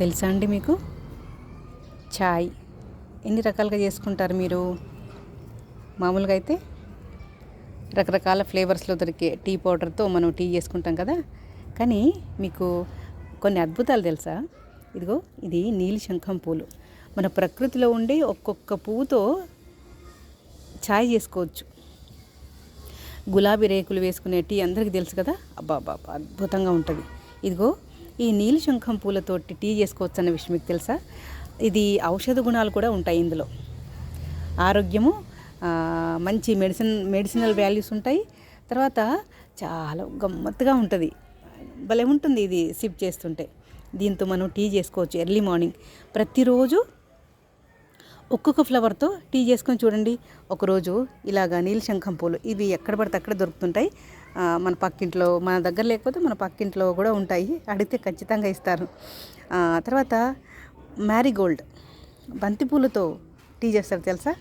తెలుసా అండి మీకు? చాయ్. ఎన్ని రకాలుగా చేసుకుంటారు మీరు? మామూలుగా అయితే రకరకాల ఫ్లేవర్స్లో దొరికే టీ పౌడర్తో మనం టీ చేసుకుంటాం కదా? కానీ మీకు కొన్ని అద్భుతాలు తెలుసా? ఇదిగో ఇది నీలి శంఖం పూలు. మన ప్రకృతిలో ఉండే ఒక్కొక్క పువ్వుతో ఛాయ్ చేసుకోవచ్చు. గులాబీ రేకులు వేసుకునే టీ అందరికీ తెలుసు కదా? అబ్బా అబ్బా, అద్భుతంగా ఉంటుంది. ఇదిగో ఈ నీలి శంఖం పూలతోటి టీ చేసుకోవచ్చు అన్న విషయం మీకు తెలుసా? ఇది ఔషధ గుణాలు కూడా ఉంటాయి ఇందులో. ఆరోగ్యము మంచి మెడిసిన్ మెడిసినల్ వాల్యూస్ ఉంటాయి. తర్వాత చాలా గమ్మత్తుగా ఉంటుంది. భలే ఉంటుంది ఇది సిప్ చేస్తుంటే. దీంతో మనం టీ చేసుకోవచ్చు ఎర్లీ మార్నింగ్. ప్రతిరోజు ఒక్కొక్క ఫ్లవర్తో టీ చేసుకొని చూడండి. ఒకరోజు ఇలాగా నీలి శంఖం పూలు ఇవి ఎక్కడ పడితే అక్కడ దొరుకుతుంటాయి. మన పక్కింట్లో మన దగ్గర లేకపోతే మన పక్కింట్లో కూడా ఉంటాయి. అడిగితే ఖచ్చితంగా ఇస్తారు. తర్వాత మ్యారీగోల్డ్ బంతిపూలతో టీ చేస్తారు తెలుసా?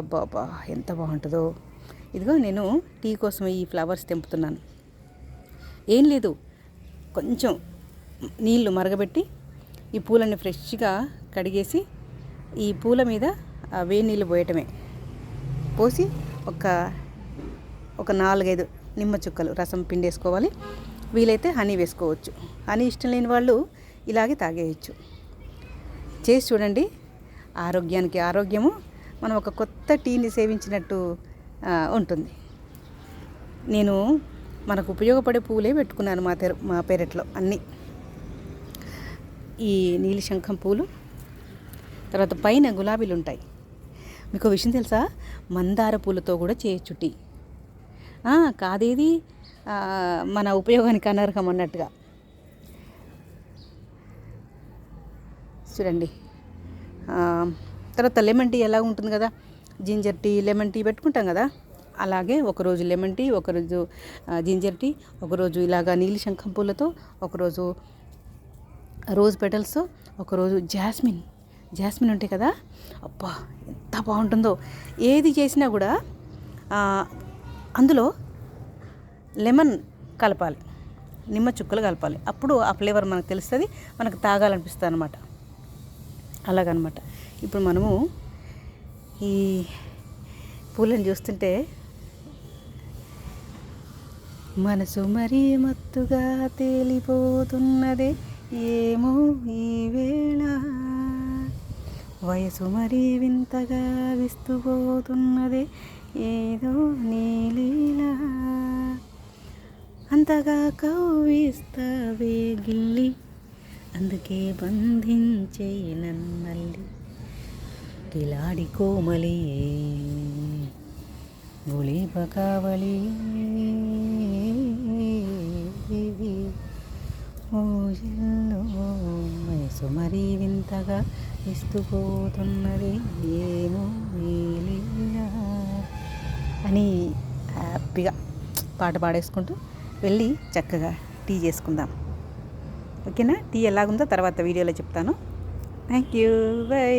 అబ్బా అబ్బా ఎంత బాగుంటుందో. ఇదిగో నేను టీ కోసం ఈ ఫ్లవర్స్ తెంపుతున్నాను. ఏం లేదు. కొంచెం నీళ్ళు మరగబెట్టి ఈ పూలన్నీ ఫ్రెష్గా కడిగేసి ఈ పూల మీద వేడి నీళ్ళు పోయటమే. పోసి ఒక ఒక నాలుగైదు నిమ్మ చుక్కలు రసం పిండేసుకోవాలి. వీలైతే హనీ వేసుకోవచ్చు. హనీ ఇష్టం లేని వాళ్ళు ఇలాగే తాగేయచ్చు. చేసి చూడండి. ఆరోగ్యానికి ఆరోగ్యము. మనం ఒక కొత్త టీని సేవించినట్టు ఉంటుంది. నేను మనకు ఉపయోగపడే పూలే పెట్టుకున్నాను మా తెర మా పెరట్లో అన్నీ. ఈ నీలి శంఖం పూలు తర్వాత పైన గులాబీలు ఉంటాయి మీకు విషయం తెలుసా? మందార పూలతో కూడా చేయొచ్చు టీ కాదేది? మన ఉపయోగానికి అనర్హం అన్నట్టుగా. చూడండి. తర్వాత లెమన్ టీ ఎలా ఉంటుంది కదా? జింజర్ టీ లెమన్ టీ పెట్టుకుంటాం కదా? అలాగే ఒకరోజు లెమన్ టీ ఒకరోజు జింజర్ టీ ఒకరోజు ఇలాగా నీలి శంఖం పూలతో ఒకరోజు రోజ్ పెటల్స్ ఒకరోజు జాస్మిన్. జాస్మిన్ ఉంటాయి కదా? అబ్బా ఎంత బాగుంటుందో. ఏది చేసినా కూడా అందులో లెమన్ కలపాలి. నిమ్మ చుక్కలు కలపాలి. అప్పుడు ఆ ఫ్లేవర్ మనకు తెలుస్తుంది మనకు తాగాలనిపిస్తుంది అనమాట అలాగనమాట. ఇప్పుడు మనము ఈ పూలను చూస్తుంటే మనసు మరీ మత్తుగా తేలిపోతున్నదే. ఏమో ఈ వేళ. వయసు మరీ వింతగా విస్తుపోతున్నదే ఏదో నీలీలా అంతగా కవ్విస్తావే గిల్లి అందుకే బంధించే నన్నల్లి. కిలాడి కోమలి గుళీప కావలి ఓజల్లో వయసు మరీ వింతగా ఇస్తుపోతున్నది ఏమో ఈ అని హ్యాపీగా పాట పాడేసుకుంటూ వెళ్ళి చక్కగా టీ చేసుకుందాం. ఓకేనా? టీ ఎలాగుందో తర్వాత వీడియోలో చెప్తాను. Thank you by